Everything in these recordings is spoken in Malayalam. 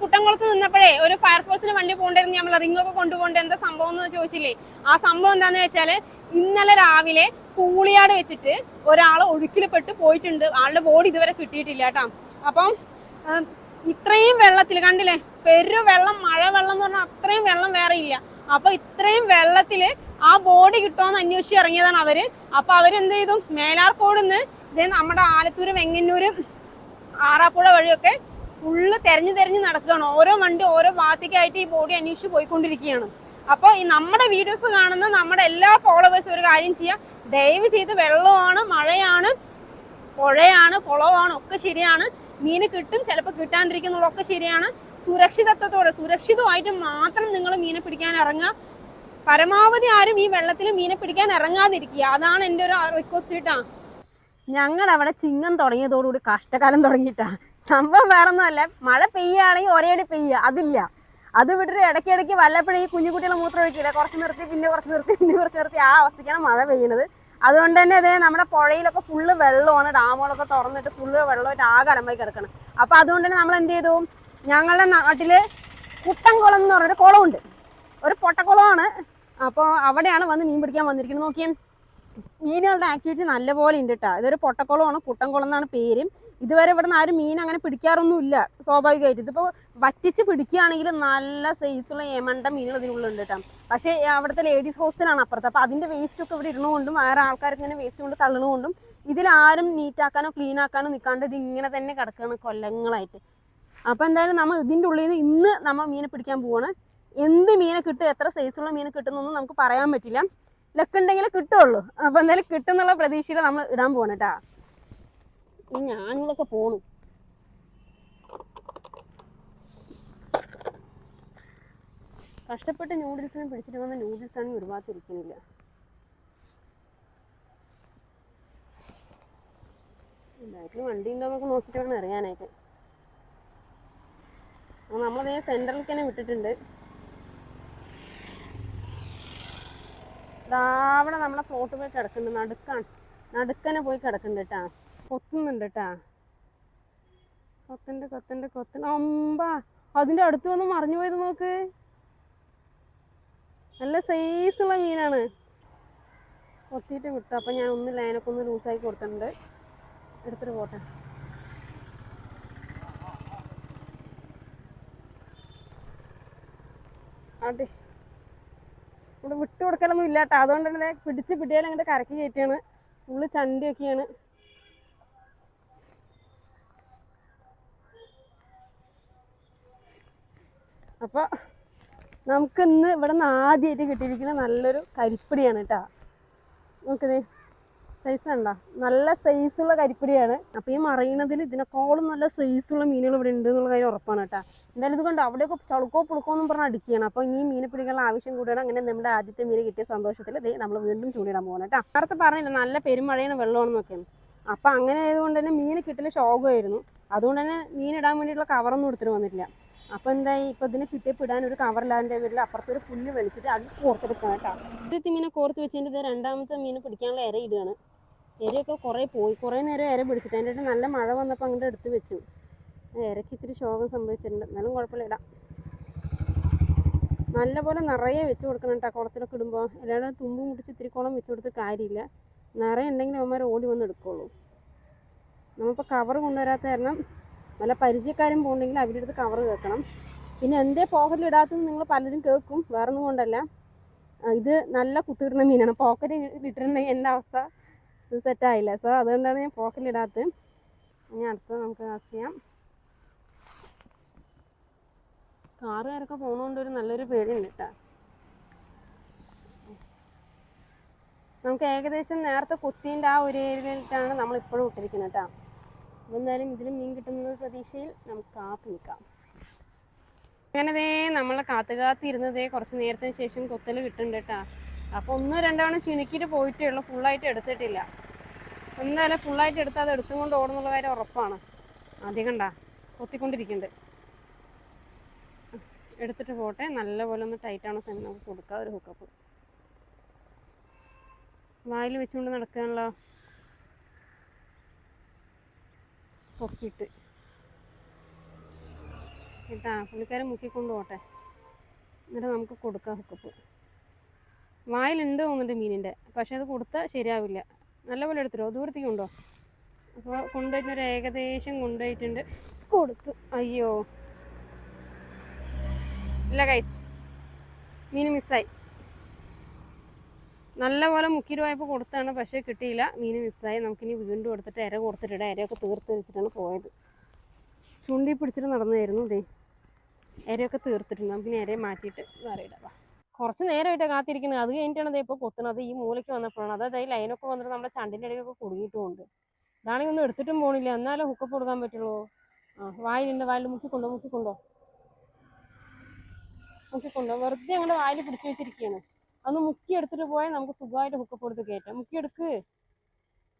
കുട്ടംകുളത്ത് നിന്നപ്പോഴേ ഒരു ഫയർഫോഴ്സിന് വണ്ടി പോകണ്ടായിരുന്നു നമ്മൾ റിംഗ് ഒക്കെ കൊണ്ടുപോകേണ്ട എന്താ സംഭവം എന്ന് ചോദിച്ചില്ലേ? ആ സംഭവം എന്താന്ന് വെച്ചാൽ ഇന്നലെ രാവിലെ കൂളിയാട് വെച്ചിട്ട് ഒരാൾ ഒഴുക്കിൽപ്പെട്ട് പോയിട്ടുണ്ട്. ആളുടെ ബോഡി ഇതുവരെ കിട്ടിയിട്ടില്ല കേട്ടോ. അപ്പം ഇത്രയും വെള്ളത്തിൽ കണ്ടില്ലേ? പെരു വെള്ളം മഴ വെള്ളം എന്ന് പറഞ്ഞാൽ അത്രയും വെള്ളം വേറെ ഇല്ല. അപ്പൊ ഇത്രയും വെള്ളത്തിൽ ആ ബോഡി കിട്ടുമെന്ന് അന്വേഷിച്ച് ഇറങ്ങിയതാണ് അവർ. അപ്പൊ അവരെന്ത് ചെയ്തു? മേലാർക്കോട് നിന്ന് നമ്മുടെ ആലത്തൂര് വെങ്ങന്നൂര് ആറാപ്പുഴ വഴിയൊക്കെ ഫുള്ള് തെരഞ്ഞു തെരഞ്ഞു നടക്കുകയാണ്. ഓരോ വണ്ടി ഓരോ ഭാഗത്തേക്കായിട്ട് ഈ ബോഡി അന്വേഷിച്ച് പോയിക്കൊണ്ടിരിക്കുകയാണ്. അപ്പോൾ ഈ നമ്മുടെ വീഡിയോസ് കാണുന്ന നമ്മുടെ എല്ലാ ഫോളോവേഴ്സും ഒരു കാര്യം ചെയ്യാം. ദയവ് ചെയ്ത് വെള്ളമാണ് മഴയാണ് പുഴയാണ് കുളമാണ് ഒക്കെ ശരിയാണ്. മീന് കിട്ടും ചിലപ്പോൾ കിട്ടാണ്ടിരിക്കുന്നുള്ളതൊക്കെ ശരിയാണ്. സുരക്ഷിതത്വത്തോടെ സുരക്ഷിതമായിട്ട് മാത്രം നിങ്ങൾ മീനെ പിടിക്കാൻ ഇറങ്ങുക. പരമാവധി ആരും ഈ വെള്ളത്തിൽ മീനെ പിടിക്കാൻ ഇറങ്ങാതിരിക്കുക. അതാണ് എന്റെ ഒരു റിക്വസ്റ്റ് കേട്ടാ ഞങ്ങൾ അവിടെ ചിങ്ങം തുടങ്ങിയതോടുകൂടി കഷ്ടകാലം തുടങ്ങിയിട്ടാ. സംഭവം വേറൊന്നുമല്ല. മഴ പെയ്യുകയാണെങ്കിൽ ഒരേടി പെയ്യുക. അതില്ല. അത് വിട്ടിട്ട് ഇടയ്ക്കിടയ്ക്ക് വല്ലപ്പോഴും ഈ കുഞ്ഞു കുട്ടികളെ മൂത്രം ഒഴിക്കില്ല? കുറച്ച് നിർത്തി പിന്നെ കുറച്ച് നിർത്തി പിന്നെ കുറച്ച് നിർത്തി ആ അവസ്ഥയ്ക്കാണ് മഴ പെയ്യുന്നത് അതുകൊണ്ട് തന്നെ ഇതേ നമ്മുടെ പുഴയിലൊക്കെ ഫുള്ള് വെള്ളമാണ്. ഡാമുകളൊക്കെ തുറന്നിട്ട് ഫുള്ള് വെള്ളമായിട്ട് ആകെ അലമ്പായി കിടക്കണം. അപ്പോൾ അതുകൊണ്ട് തന്നെ നമ്മൾ എന്ത് ചെയ്തു? ഞങ്ങളുടെ നാട്ടിൽ കുട്ടൻകുളം എന്ന് പറഞ്ഞൊരു കുളമുണ്ട്. ഒരു പൊട്ടക്കുളമാണ്. അപ്പോൾ അവിടെയാണ് വന്ന് മീൻ പിടിക്കാൻ വന്നിരിക്കുന്നത്. നോക്കിയേ. മീനുകളുടെ ആക്ടിവിറ്റി നല്ലപോലെ ഉണ്ട് കേട്ടോ ഇതൊരു പൊട്ടക്കുളമാണ് കുട്ടൻകുളം എന്നാണ് പേര്. ഇതുവരെ ഇവിടെ നിന്ന് ആരും മീൻ അങ്ങനെ പിടിക്കാറൊന്നുമില്ല സ്വാഭാവികമായിട്ട്. ഇതിപ്പോൾ വറ്റിച്ച് പിടിക്കുകയാണെങ്കിൽ നല്ല സൈസുള്ള ഏമണ്ട മീനുകൾ ഇതിനുള്ളിലുണ്ട് കേട്ടോ പക്ഷേ അവിടുത്തെ ലേഡീസ് ഹോസ്റ്റലാണ് അപ്പുറത്ത്. അപ്പോൾ അതിന്റെ വേസ്റ്റ് ഒക്കെ ഇവിടെ ഇടുന്നതുകൊണ്ടും വേറെ ആൾക്കാർക്ക് ഇങ്ങനെ വേസ്റ്റ് കൊണ്ട് തള്ളുന്നുകൊണ്ടും ഇതിലാരും നീറ്റാക്കാനോ ക്ലീൻ ആക്കാനോ നിൽക്കാണ്ട് ഇത് ഇങ്ങനെ തന്നെ കിടക്കുകയാണ് കൊല്ലങ്ങളായിട്ട്. അപ്പോൾ എന്തായാലും നമ്മൾ ഇതിന്റെ ഉള്ളിൽ നിന്ന് ഇന്ന് നമ്മൾ മീനെ പിടിക്കാൻ പോവാണ്. എന്ത് മീനെ കിട്ടും എത്ര സൈസുള്ള മീനെ കിട്ടുന്നൊന്നും നമുക്ക് പറയാൻ പറ്റില്ല. ലക്ക് ഉണ്ടെങ്കിലേ കിട്ടുള്ളൂ. അപ്പൊ എന്തായാലും കിട്ടുന്നുള്ള പ്രതീക്ഷയിൽ നമ്മൾ ഇടാൻ പോകണം കേട്ടാ ഈ ഞാനുകളൊക്കെ പോണു. കഷ്ടപ്പെട്ട് നൂഡിൽസിനെ പിടിച്ചിട്ട് വന്ന നൂഡിൽസ് ആണെങ്കിൽ ഒരു ഭാഗത്ത് ഇരിക്കുന്നില്ല ബാക്കിൽ വണ്ടി ഉണ്ടോ നോക്കിയിട്ട് വേണം അറിയാനായിട്ട് നമ്മളതേ സെന്ററിലേക്ക് തന്നെ വിട്ടിട്ടുണ്ട്. ദാ അവിടെ നമ്മളെ ഫ്ലോട്ട് പോയി കിടക്കുന്നുണ്ട് നടുക്കാണ് നടുക്കനെ പോയി കിടക്കുന്നുണ്ട് കേട്ടാ കൊത്തുന്നുണ്ട് കേട്ടാ കൊത്തുണ്ട് കൊത്തുണ്ട് കൊത്തുണ്ട്. അമ്പാ. അതിന്റെ അടുത്ത് വന്ന് മറിഞ്ഞു പോയത് നോക്ക്. നല്ല സൈസുള്ള മീനാണ്. കൊത്തിയിട്ട് വിട്ടു. അപ്പം ഞാൻ ഒന്ന് ലൈനൊക്കെ ഒന്ന് ലൂസാക്കി കൊടുത്തിട്ടുണ്ട്. എടുത്തിട്ട് പോട്ടെ. അതെ ഇവിടെ വിട്ടു കൊടുക്കലൊന്നും ഇല്ല അതുകൊണ്ട് തന്നെ പിടിച്ച് പിടിയാൽ അങ്ങോട്ട് കരക്കി കയറ്റിയാണ്. ഫുള്ള് ചണ്ടിയൊക്കെയാണ്. അപ്പോൾ നമുക്കിന്ന് ഇവിടെ നിന്ന് ആദ്യമായിട്ട് കിട്ടിയിരിക്കുന്ന നല്ലൊരു കരിപ്പിടിയാണ് കേട്ടോ നോക്കതേ സൈസ് ഉണ്ടോ? നല്ല സൈസ് ഉള്ള കരിപ്പിടിയാണ്. അപ്പോൾ ഈ മറയുന്നതിൽ ഇതിനേക്കാളും നല്ല സൈസുള്ള മീനുകൾ ഇവിടെ ഉണ്ട് എന്നുള്ള കാര്യം ഉറപ്പാണ് കേട്ടോ. എന്തായാലും ഇത് കണ്ടോ അവിടെയൊക്കെ ചളുക്കോ പുളുക്കോ എന്നും പറഞ്ഞാൽ അടിക്കുകയാണ്. അപ്പോൾ ഇനി മീനെ പിടിക്കാനുള്ള ആവശ്യം കൂടിയാണ്. അങ്ങനെ നമ്മുടെ ആദ്യത്തെ മീൻ കിട്ടിയ സന്തോഷത്തിൽ നമ്മൾ വീണ്ടും ചൂണ്ടിടാൻ പോകണം കേട്ടോ. നേരത്തെ പറഞ്ഞില്ല നല്ല പെരുമഴയാണ് വെള്ളമാണെന്നൊക്കെയാണ് അപ്പോൾ അങ്ങനെ ആയതുകൊണ്ട് തന്നെ മീൻ കിട്ടൽ ശോകമായിരുന്നു. അതുകൊണ്ട് തന്നെ മീൻ ഇടാൻ വേണ്ടിയിട്ടുള്ള കവറൊന്നും എടുത്തിട്ട് വന്നിട്ടില്ല. അപ്പോൾ എന്തായി? ഇപ്പോൾ ഇതിനെ കിട്ടിയപ്പോൾ പിടാൻ ഒരു കവറിലാന്റെ പേരിൽ അപ്പുറത്തൊരു പുല്ല് വലിച്ചിട്ട് അത് കോർത്തെടുക്കണം കേട്ടോ. ആദ്യത്തെ മീനെ കോർത്ത് വെച്ചതിന്റെ രണ്ടാമത്തെ മീൻ പിടിക്കാനുള്ള ഇര ഇടുകയാണ്. ഇരയൊക്കെ കുറേ പോയി. കുറേ നേരം എര പിടിച്ചിട്ട് അതിന്റെ ഇടയിൽ നല്ല മഴ വന്നപ്പോൾ അങ്ങോട്ട് എടുത്ത് വെച്ചു. ഇരയ്ക്ക് ഇത്തിരി ശോകം സംഭവിച്ചിട്ടുണ്ട്. എന്നാലും കുഴപ്പമില്ല ഇടാം. നല്ലപോലെ നിറയെ വെച്ച് കൊടുക്കണം കേട്ടോ കുളത്തിലൊക്കെ ഇടുമ്പോൾ എല്ലാവരും തുമ്പും മുട്ടിച്ച് ഇത്തിരി കുളം വെച്ച് കൊടുത്ത് കാര്യമില്ല. നിറയെ ഉണ്ടെങ്കിൽ അവന്മാർ ഓടി വന്ന് എടുക്കുള്ളൂ. നമ്മളിപ്പോൾ കവർ കൊണ്ടുവരാത്ത കാരണം നല്ല പരിചയക്കാരും പോകണമെങ്കിൽ അവരുടെ അടുത്ത് കവർ കേൾക്കണം. പിന്നെ എന്തേ പോക്കറ്റിൽ ഇടാത്തത് നിങ്ങൾ പലരും കേൾക്കും. വേറൊന്നും കൊണ്ടല്ല. ഇത് നല്ല കുത്തിടുന്ന മീനാണ്. പോക്കറ്റിൽ ഇട്ടിട്ടുണ്ടെങ്കിൽ എന്റെ അവസ്ഥ? ഇത് സെറ്റായില്ല. സോ അതുകൊണ്ടാണ് ഞാൻ പോക്കറ്റിൽ ഇടാത്തത് ഇനി അടുത്തത് നമുക്ക് കാസ്റ്റ് ചെയ്യാം. കാറുകാരൊക്കെ പോകുന്നതുകൊണ്ട് ഒരു നല്ലൊരു പേടിയുണ്ട് കേട്ടോ. നമുക്ക് ഏകദേശം നേരത്തെ കുത്തീന്റെ ആ ഒരു ഏരിയയിലാണ് നമ്മൾ ഇപ്പോഴും ഇട്ടിരിക്കുന്നത് കേട്ടോ. അപ്പോൾ എന്തായാലും ഇതിൽ മീൻ കിട്ടുന്ന പ്രതീക്ഷയിൽ നമുക്ക് കാത്തു നിൽക്കാം. അങ്ങനെ ദേ നമ്മൾ കാത്തു കാത്തിരുന്നതേ കുറച്ച് നേരത്തിന് ശേഷം കൊത്തൽ കിട്ടുന്നുണ്ട് കേട്ടോ. അപ്പോൾ ഒന്ന് രണ്ടാണ് ചിണുക്കിയിട്ട് പോയിട്ടേ ഉള്ളൂ. ഫുള്ളായിട്ട് എടുത്തിട്ടില്ല. എന്തായാലും ഫുള്ളായിട്ട് എടുത്താൽ അത് എടുത്തും കൊണ്ട് ഓടുന്നുള്ള കാര്യം ഉറപ്പാണ്. അധികം ഉണ്ടാ കൊത്തിക്കൊണ്ടിരിക്കുന്നുണ്ട് എടുത്തിട്ട് പോട്ടെ. നല്ലപോലെ ഒന്ന് ടൈറ്റാണ് സമയം നമുക്ക് കൊടുക്കാം ഒരു ഹുക്കപ്പ് വായിൽ വെച്ചുകൊണ്ട് നടക്കാനുള്ള പൊക്കിയിട്ട്. കേട്ടാ പുള്ളിക്കാരൻ മുക്കിക്കൊണ്ട് പോട്ടെ. എന്നിട്ട് നമുക്ക് കൊടുക്കാം ഹുക്കപ്പ് വായിലുണ്ട് തോന്നുന്നുണ്ട് മീനിന്റെ. പക്ഷേ അത് കൊടുത്താൽ ശരിയാവില്ല. നല്ലപോലെ എടുത്തിട്ടോ? ദൂരത്തേക്ക് ഉണ്ടോ അപ്പോൾ കൊണ്ടുപോയിട്ടൊരു ഏകദേശം കൊണ്ടുപോയിട്ടുണ്ട്. കൊടുത്തു. അയ്യോ. ഇല്ല കൈസ് മീൻ മിസ്സായി. നല്ലപോലെ മുക്കി രൂപയപ്പോൾ കൊടുത്താണ്. പക്ഷേ കിട്ടിയില്ല. മീൻ മിസ്സായി. നമുക്കിനി വീണ്ടും കൊടുത്തിട്ട് ഇര കൊടുത്തിട്ടിടാം. ഇരയൊക്കെ തീർത്ത് വെച്ചിട്ടാണ് പോയത്. ചൂണ്ടി പിടിച്ചിട്ട് നടന്നതായിരുന്നു ദേ. ഇരയൊക്കെ തീർത്തിട്ടുണ്ട്. നമുക്കിനി ഇരയെ മാറ്റിയിട്ട് വേറെ ഇടാം. കുറച്ച് നേരമായിട്ട് കാത്തിരിക്കുന്നത് അത് കഴിഞ്ഞിട്ടാണ് ദേ ഇപ്പോൾ കൊത്തുന്നത്. ഈ മൂലയ്ക്ക് വന്നപ്പോഴാണ്. അതായത് ഈ ലൈനൊക്കെ വന്നിട്ട് നമ്മുടെ ചണ്ടിന്റെ ഇടയിലൊക്കെ കുടുങ്ങിയിട്ടുമുണ്ട്. ഇതാണെങ്കിൽ ഒന്നും എടുത്തിട്ടും പോണില്ല. എന്നാലും ഹുക്കപ്പ് കൊടുക്കാൻ പറ്റുള്ളൂ. ആ വായിലുണ്ട്. വായിൽ മുക്കിക്കൊണ്ടോ? മുക്കിക്കൊണ്ടോ? മുക്കിക്കൊണ്ടോ? വെറുതെ ഞങ്ങളുടെ വായിൽ പിടിച്ചു വെച്ചിരിക്കുകയാണ് അന്ന് മുക്കി എടുത്തിട്ട് പോയാൽ നമുക്ക് സുഖമായിട്ട് ഹുക്കപ്പ് കൊടുത്ത് കയറ്റാം. മുക്കി എടുക്ക്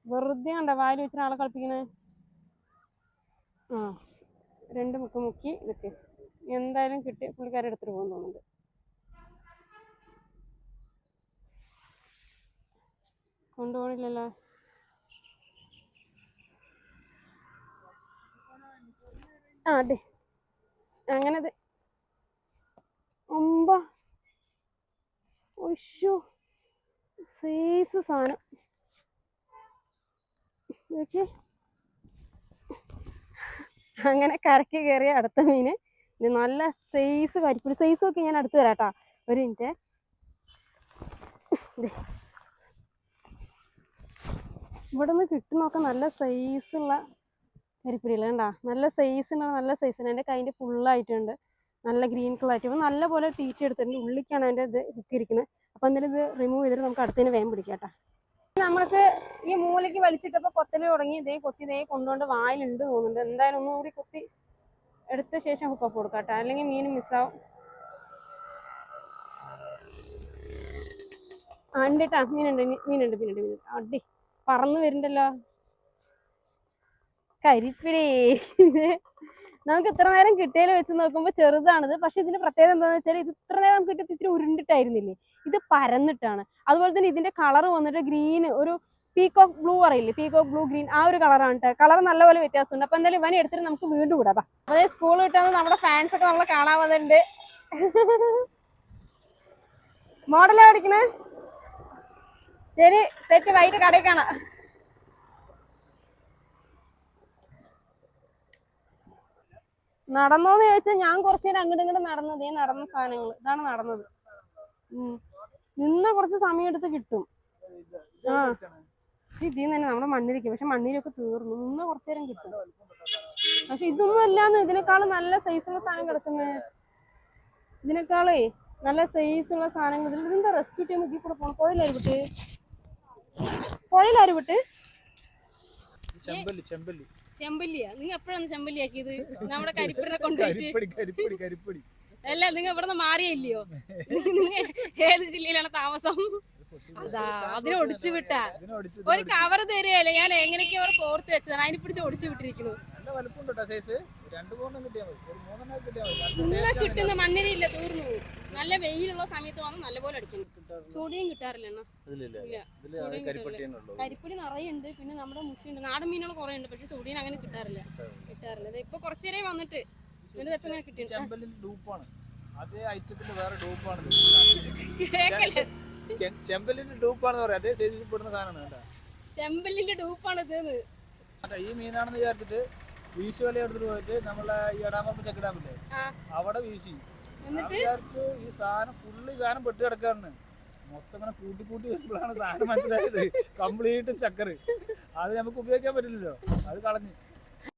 വെറുതെ കണ്ട വായിൽ വെച്ചിട്ട് ആളെ കളിപ്പിക്കണേ ആ രണ്ട് മുക്ക് മുക്കി ഇതൊക്കെ. എന്തായാലും കിട്ടി പുള്ളിക്കാരെ എടുത്തിട്ട് പോകും കൊണ്ടുപോകണില്ലല്ലോ ആ അതെ. അങ്ങനെ അതെ. ഒമ്പ ഒശോ സൈസ് സാധനം നോക്കിയേ അങ്ങനെ കരക്ക് കയറിയ അടുത്ത മീന് ഇത് നല്ല സൈസ് കരിപ്പിടി സൈസ് ഒക്കെ ഞാൻ അടുത്ത് തരാട്ടാ ഒരു മിനിറ്റ്. ഇവിടെ നിന്ന് കിട്ടുന്നൊക്കെ നല്ല സൈസുള്ള കരിപ്പിടികൾ കണ്ടാ? നല്ല സൈസിനുള്ള നല്ല സൈസിന് എന്റെ കൈന്റെ ഫുള്ളായിട്ടുണ്ട് നല്ല ഗ്രീൻ കളർ ആയിട്ട്. ഇപ്പം നല്ല പോലെ തീറ്റ എടുത്തിട്ടുണ്ട്. ഉള്ളിക്കാണ് അതിന്റെ ഇത് ഇട്ടിരിക്കുന്നത് അപ്പം എന്തായാലും ഇത് റിമൂവ് ചെയ്തിട്ട് നമുക്ക് അടുത്തതിന് വേഗം പിടിക്കാം കേട്ടോ. നമുക്ക് ഈ മൂലയ്ക്ക് വലിച്ചിട്ടപ്പോൾ കൊത്തൽ തുടങ്ങി. ഇതേ കൊത്തി ഇതേ കൊണ്ടുകൊണ്ട് വായിലുണ്ട് തോന്നുന്നുണ്ട്. എന്തായാലും ഒന്നും കൂടി കൊത്തി എടുത്ത ശേഷം ഹുക്കപ്പ് കൊടുക്കാം കേട്ടോ. അല്ലെങ്കിൽ മീൻ മിസ്സാവും ഉണ്ട് കേട്ടാ മീനുണ്ട് മീനുണ്ട് മീനുണ്ട് മീനുണ്ട്. അടി. പറന്ന് വരുന്നുണ്ടല്ലോ. കരിപ്പിടേ നമുക്ക് ഇത്ര നേരം കിട്ടിയതിൽ വെച്ച് നോക്കുമ്പോൾ ചെറുതാണിത്. പക്ഷെ ഇതിന്റെ പ്രത്യേകത എന്താണെന്ന് വെച്ചാൽ ഇത് ഇത്ര നേരം കിട്ടിയത് ഇത്തിരി ഉരുണ്ടിട്ടായിരുന്നില്ലേ? ഇത് പരന്നിട്ടാണ്. അതുപോലെ തന്നെ ഇതിന്റെ കളർ വന്നിട്ട് ഗ്രീൻ ഒരു പീകോക്ക് ബ്ലൂ അറിയില്ലേ പീകോക്ക് ബ്ലൂ ഗ്രീൻ ആ ഒരു കളറാണ് കളർ നല്ലപോലെ വ്യത്യാസമുണ്ട്. അപ്പൊ എന്തായാലും ഇവനെ എടുത്തിട്ട് നമുക്ക് വീണ്ടും വിടാം അതായത് സ്കൂൾ കിട്ടാന്ന് നമ്മുടെ ഫാൻസ് ഒക്കെ നമ്മളെ കാണാൻ വന്നിട്ടുണ്ട്. മോഡലാ പഠിക്കണേ? ശരി സെറ്റ് വൈകിട്ട് കടയിൽ കാണാം. നടന്നോന്ന് ചോദിച്ചാൽ ഞാൻ കുറച്ചു നേരം അങ്ങോട്ട് ഇങ്ങോട്ട് നടന്നത് ഈ നടന്ന സാധനങ്ങൾ ഇതാണ് നടന്നത്. നിന്ന കുറച്ച് സമയം എടുത്ത് കിട്ടും. ആ. ഇതിൽ തന്നെ നമ്മുടെ മണ്ണിരിക്കും പക്ഷെ മണ്ണിലൊക്കെ തീർന്നു. നിന്ന കുറച്ചു നേരം കിട്ടും. പക്ഷെ ഇതൊന്നും അല്ലാന്ന് ഇതിനേക്കാളും നല്ല സൈസുള്ള സാധനം കിടക്കുന്നത് ഇതിനേക്കാളേ നല്ല സൈസുള്ള സാധനങ്ങൾ. ഇതിൽ ഇതിന്റെ റെസ്ക്യൂ ടീം മുക്കി കൂടെ പോകണം പുഴയിലാര് വിട്ട് ചെമ്പല്ലി ചെമ്പല്ലി. ചെമ്പല്ലിയാ? നിങ്ങൾ എപ്പോഴാണ് ചെമ്പല്ലിയാക്കിയത്? നമ്മുടെ കരിപ്പിടെ കൊണ്ടുപോയിട്ട് അല്ല നിങ്ങൾ ഇവിടുന്ന് മാറിയില്ലയോ? നിങ്ങൾ ഏത് ജില്ലയിലാണ് താമസം? അതാ അതിനെ ഒടിച്ചു വിട്ടാ. ഇതിനെ ഒടിച്ച് ഒരു കവർ തരുകയല്ലേ. ഞാൻ എങ്ങനെയൊക്കെ അവർ കോർത്ത് വെച്ചതാണ്. അതിനെ പിടിച്ച് ഒടിച്ചു വിട്ടിരിക്കുന്നു. ഇന്നലെ കിട്ടുന്ന മണ്ണിരയില്ല തീർന്നു നല്ല വെയിലുള്ള സമയത്ത് വന്ന് നല്ലപോലെ അടിക്കണം ചൂടിയും കിട്ടാറില്ല കരിപ്പൊടി നിറയെ നിറയുണ്ട് പിന്നെ നമ്മുടെ മുഷിയുണ്ട്. നാടൻ മീനുകൾ കുറെ ഉണ്ട് പക്ഷെ ചൂടിയും അങ്ങനെ കിട്ടാറില്ല. കിട്ടാറില്ല. ഇപ്പൊ കുറച്ചു നേരം വന്നിട്ട് എന്നിട്ട് എപ്പോ ഇങ്ങനെ കിട്ടിയിട്ടുണ്ട്. ചെമ്പല്ലിന്റെ ഡൂപ്പാണ്. അതേ ഡൂപ്പാണ് കേക്കല്ലേ? ചെമ്പല്ലിന്റെ ഡൂപ്പാണെന്ന് പറയാം. അതേ സൈസിൽ പെടുന്ന സാധനമാണ് കേട്ടോ. ചെമ്പല്ലിന്റെ ഡൂപ്പാണ് ഇത് ഈ മീനാണെന്ന് വിചാരിച്ചിട്ട് വീശു വല എടുത്തിട്ട് പോയിട്ട് നമ്മളെ ഈ എടാമപ്പ് ചെക്ക് ഡാമില്ലേ? അവിടെ വീശി. വിചാരിച്ചു ഈ സാധനം ഫുള്ള് സാധനം പെട്ട് കിടക്കാണ് മൊത്തം ഇങ്ങനെ കൂട്ടി കൂട്ടി വരുമ്പോഴാണ് സാധനം മനസ്സിലായത്. കംപ്ലീറ്റ് ചക്കറ്. അത് നമുക്ക് ഉപയോഗിക്കാൻ പറ്റില്ലല്ലോ. അത് കളഞ്ഞ്.